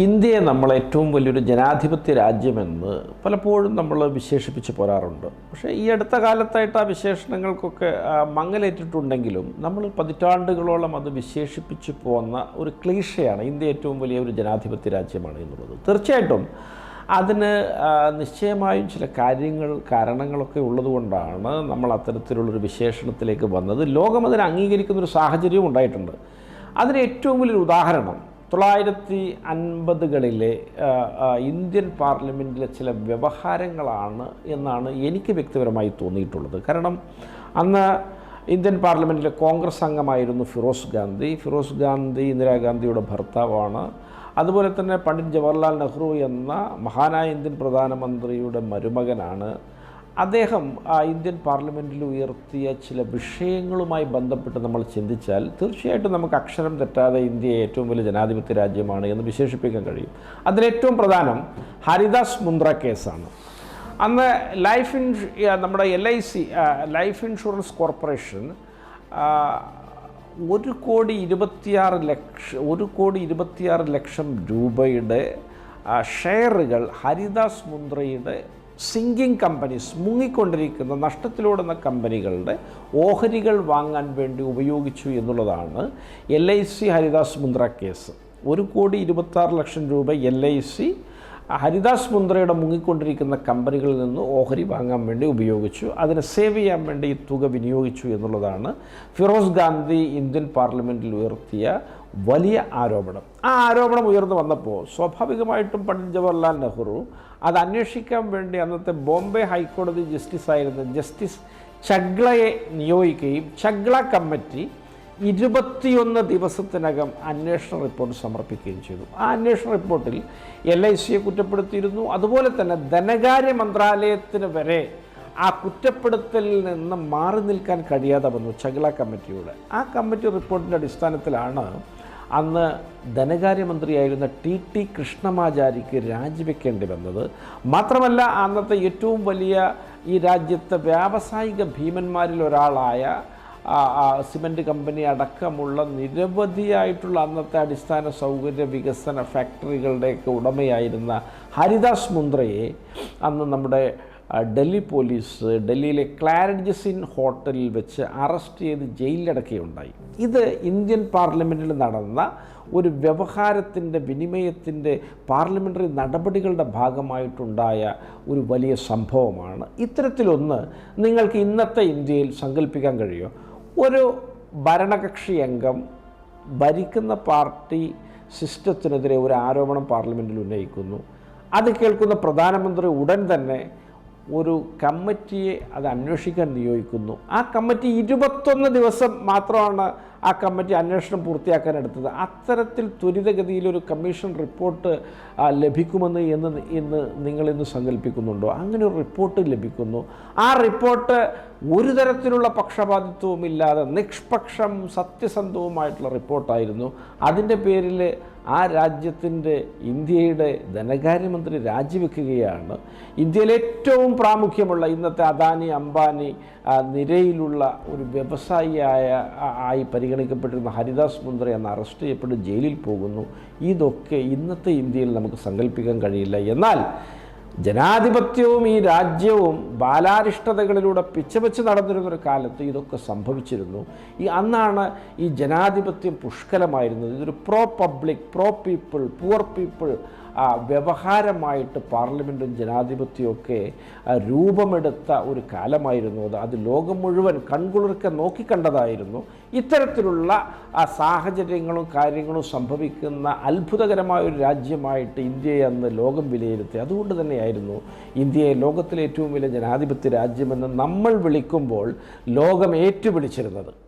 ഇന്ത്യയെ നമ്മൾ ഏറ്റവും വലിയൊരു ജനാധിപത്യ രാജ്യമെന്ന് പലപ്പോഴും നമ്മൾ വിശേഷിപ്പിച്ച് പോരാറുണ്ട്. പക്ഷേ ഈ അടുത്ത കാലത്തായിട്ട് ആ വിശേഷണങ്ങൾക്കൊക്കെ മങ്ങലേറ്റിട്ടുണ്ടെങ്കിലും നമ്മൾ പതിറ്റാണ്ടുകളോളം അത് വിശേഷിപ്പിച്ച് പോന്ന ഒരു ക്ലീഷയാണ് ഇന്ത്യ ഏറ്റവും വലിയ ഒരു ജനാധിപത്യ രാജ്യമാണ് എന്നുള്ളത്. തീർച്ചയായിട്ടും അതിന് നിശ്ചയമായും ചില കാര്യങ്ങൾ കാരണങ്ങളൊക്കെ ഉള്ളതുകൊണ്ടാണ് നമ്മൾ അത്തരത്തിലുള്ളൊരു വിശേഷണത്തിലേക്ക് വന്നത്. ലോകം അതിനെ അംഗീകരിക്കുന്നൊരു സാഹചര്യവും ഉണ്ടായിട്ടുണ്ട്. അതിന് ഏറ്റവും വലിയൊരു ഉദാഹരണം തൊള്ളായിരത്തി അൻപതുകളിലെ ഇന്ത്യൻ പാർലമെന്റിലെ ചില വ്യവഹാരങ്ങളാണ് എന്നാണ് എനിക്ക് വ്യക്തിപരമായി തോന്നിയിട്ടുള്ളത്. കാരണം അന്ന് ഇന്ത്യൻ പാർലമെന്റിലെ കോൺഗ്രസ് അംഗമായിരുന്നു ഫിറോസ് ഗാന്ധി. ഫിറോസ് ഗാന്ധി ഇന്ദിരാഗാന്ധിയുടെ ഭർത്താവാണ്. അതുപോലെ തന്നെ പണ്ഡിറ്റ് ജവഹർലാൽ നെഹ്റു എന്ന മഹാനായ ഇന്ത്യൻ പ്രധാനമന്ത്രിയുടെ മരുമകനാണ് അദ്ദേഹം ഇന്ത്യൻ പാർലമെന്റിൽ ഉയർത്തിയ ചില വിഷയങ്ങളുമായി ബന്ധപ്പെട്ട് നമ്മൾ ചിന്തിച്ചാൽ തീർച്ചയായിട്ടും നമുക്ക് അക്ഷരം തെറ്റാതെ ഇന്ത്യ ഏറ്റവും വലിയ ജനാധിപത്യ രാജ്യമാണ് എന്ന് വിശേഷിപ്പിക്കാൻ കഴിയും. അതിലേറ്റവും പ്രധാനം ഹരിദാസ് മുന്ദ്ര കേസാണ്. അന്ന് ലൈഫ് ഇൻഷു നമ്മുടെ L I C life insurance corporation ഒരു കോടി ഇരുപത്തിയാറ് ലക്ഷം ഒരു കോടി ഇരുപത്തിയാറ് ലക്ഷം രൂപയുടെ ഷെയറുകൾ ഹരിദാസ് മുന്ദ്രയുടെ സിങ്കിങ് കമ്പനീസ് മുങ്ങിക്കൊണ്ടിരിക്കുന്ന നഷ്ടത്തിലോടുന്ന കമ്പനികളുടെ ഓഹരികൾ വാങ്ങാൻ വേണ്ടി ഉപയോഗിച്ചു എന്നുള്ളതാണ് L I C Haridas Mundra case. ഒരു കോടി ഇരുപത്താറ് ലക്ഷം രൂപ എൽ ഐ സി ഹരിദാസ് മുന്ദ്രയുടെ മുങ്ങിക്കൊണ്ടിരിക്കുന്ന കമ്പനികളിൽ നിന്ന് ഓഹരി വാങ്ങാൻ വേണ്ടി ഉപയോഗിച്ചു. അതിനെ സേവ് ചെയ്യാൻ വേണ്ടി ഈ തുക വിനിയോഗിച്ചു എന്നുള്ളതാണ് ഫിറോസ് ഗാന്ധി ഇന്ത്യൻ പാർലമെന്റിൽ ഉയർത്തിയ വലിയ ആരോപണം. ആ ആരോപണം ഉയർന്നു വന്നപ്പോൾ സ്വാഭാവികമായിട്ടും പണ്ഡിറ്റ് ജവഹർലാൽ നെഹ്റു അത് അന്വേഷിക്കാൻ വേണ്ടി അന്നത്തെ ബോംബെ ഹൈക്കോടതി ജസ്റ്റിസ് ആയിരുന്ന ജസ്റ്റിസ് ചഗ്ലയെ നിയോഗിക്കുകയും ചഗ്ല കമ്മിറ്റി ഇരുപത്തിയൊന്ന് ദിവസത്തിനകം അന്വേഷണ റിപ്പോർട്ട് സമർപ്പിക്കുകയും ചെയ്തു. ആ അന്വേഷണ റിപ്പോർട്ടിൽ എൽ ഐ സിയെ കുറ്റപ്പെടുത്തിയിരുന്നു. അതുപോലെ തന്നെ ധനകാര്യ മന്ത്രാലയത്തിന് വരെ ആ കുറ്റപ്പെടുത്തലിൽ നിന്ന് മാറി നിൽക്കാൻ കഴിയാതെ വന്നു ചഗ്ല കമ്മിറ്റിയോട്. ആ കമ്മിറ്റി റിപ്പോർട്ടിന്റെ അടിസ്ഥാനത്തിലാണ് അന്ന് ധനകാര്യമന്ത്രിയായിരുന്ന ടി ടി കൃഷ്ണമാചാരിക്ക് രാജിവെക്കേണ്ടി വന്നത്. മാത്രമല്ല അന്നത്തെ ഏറ്റവും വലിയ ഈ രാജ്യത്തെ വ്യാവസായിക ഭീമന്മാരിൽ ഒരാളായ സിമന്റ് കമ്പനി അടക്കമുള്ള നിരവധിയായിട്ടുള്ള അന്നത്തെ അടിസ്ഥാന സൗകര്യ വികസന ഫാക്ടറികളുടെയൊക്കെ ഉടമയായിരുന്ന ഹരിദാസ് മുന്ദ്രയെ അന്ന് നമ്മുടെ ഡൽഹി പോലീസ് ഡൽഹിയിലെ ക്ലാരഡ്ജസിൻ ഹോട്ടലിൽ വെച്ച് അറസ്റ്റ് ചെയ്ത് ജയിലിലടക്കുകയുണ്ടായി. ഇത് ഇന്ത്യൻ പാർലമെന്റിൽ നടന്ന ഒരു വ്യവഹാരത്തിന്റെ വിനിമയത്തിന്റെ പാർലമെന്ററി നടപടികളുടെ ഭാഗമായിട്ടുണ്ടായ ഒരു വലിയ സംഭവമാണ്. ഇത്തരത്തിലൊന്ന് നിങ്ങൾക്ക് ഇന്നത്തെ ഇന്ത്യയിൽ സങ്കല്പിക്കാൻ കഴിയുമോ ഒരു ഭരണകക്ഷി അംഗം ഭരിക്കുന്ന പാർട്ടി സിസ്റ്റത്തിനെതിരെ ഒരു ആരോപണം പാർലമെന്റിൽ ഉന്നയിക്കുന്നു. അത് കേൾക്കുന്ന പ്രധാനമന്ത്രി ഉടൻ തന്നെ ഒരു കമ്മിറ്റിയെ അത് അന്വേഷിക്കാൻ നിയോഗിക്കുന്നു. ആ കമ്മിറ്റി ഇരുപത്തൊന്ന് ദിവസം മാത്രമാണ് ആ കമ്മിറ്റി അന്വേഷണം പൂർത്തിയാക്കാൻ എടുത്തത്. അത്തരത്തിൽ ത്വരിതഗതിയിൽ ഒരു കമ്മീഷൻ റിപ്പോർട്ട് ലഭിക്കുമെന്ന് എന്ന് ഇന്ന് നിങ്ങളിന്ന് സങ്കല്പിക്കുന്നുണ്ടോ അങ്ങനെ ഒരു റിപ്പോർട്ട് ലഭിക്കുന്നു. ആ റിപ്പോർട്ട് ഒരു തരത്തിലുള്ള പക്ഷപാതിത്വവും ഇല്ലാതെ നിഷ്പക്ഷം സത്യസന്ധവുമായിട്ടുള്ള റിപ്പോർട്ടായിരുന്നു. അതിന്റെ പേരിൽ ആ രാജ്യത്തിന്റെ ഇന്ത്യയുടെ ധനകാര്യമന്ത്രി രാജിവെക്കുകയാണ്. ഇന്ത്യയിലെ ഏറ്റവും പ്രാമുഖ്യമുള്ള ഇന്നത്തെ അദാനി അംബാനി നിരയിലുള്ള ഒരു വ്യവസായിയായ ആയി ആയി പരിഗണിക്കപ്പെട്ടിരുന്ന ഹരിദാസ് മുന്ദ്ര എന്ന അറസ്റ്റ് ചെയ്യപ്പെട്ട് ജയിലിൽ പോകുന്നു. ഇതൊക്കെ ഇന്നത്തെ ഇന്ത്യയിൽ നമുക്ക് സങ്കല്പിക്കാൻ കഴിയില്ല. എന്നാൽ ജനാധിപത്യവും ഈ രാജ്യവും ബാലാരിഷ്ടതകളിലൂടെ പിച്ചവെച്ച് നടന്നിരുന്നൊരു കാലത്ത് ഇതൊക്കെ സംഭവിച്ചിരുന്നു. ഈ അന്നാണ് ഈ ജനാധിപത്യം പുഷ്കലമായിരുന്നത്. ഇതൊരു pro public pro people poor people വ്യവഹാരമായിട്ട് പാർലമെന്റും ജനാധിപത്യമൊക്കെ രൂപമെടുത്ത ഒരു കാലമായിരുന്നു അത്. അത് ലോകം മുഴുവൻ കൺകുളിർക്കെ നോക്കിക്കണ്ടതായിരുന്നു. ഇത്തരത്തിലുള്ള സാഹചര്യങ്ങളും കാര്യങ്ങളും സംഭവിക്കുന്ന അത്ഭുതകരമായ ഒരു രാജ്യമായിട്ട് ഇന്ത്യയെ അന്ന് ലോകം വിലയിരുത്തി. അതുകൊണ്ട് തന്നെയായിരുന്നു ഇന്ത്യയെ ലോകത്തിലെ ഏറ്റവും വലിയ ജനാധിപത്യ രാജ്യമെന്ന് നമ്മൾ വിളിക്കുമ്പോൾ ലോകം ഏറ്റുവിളിച്ചിരുന്നത്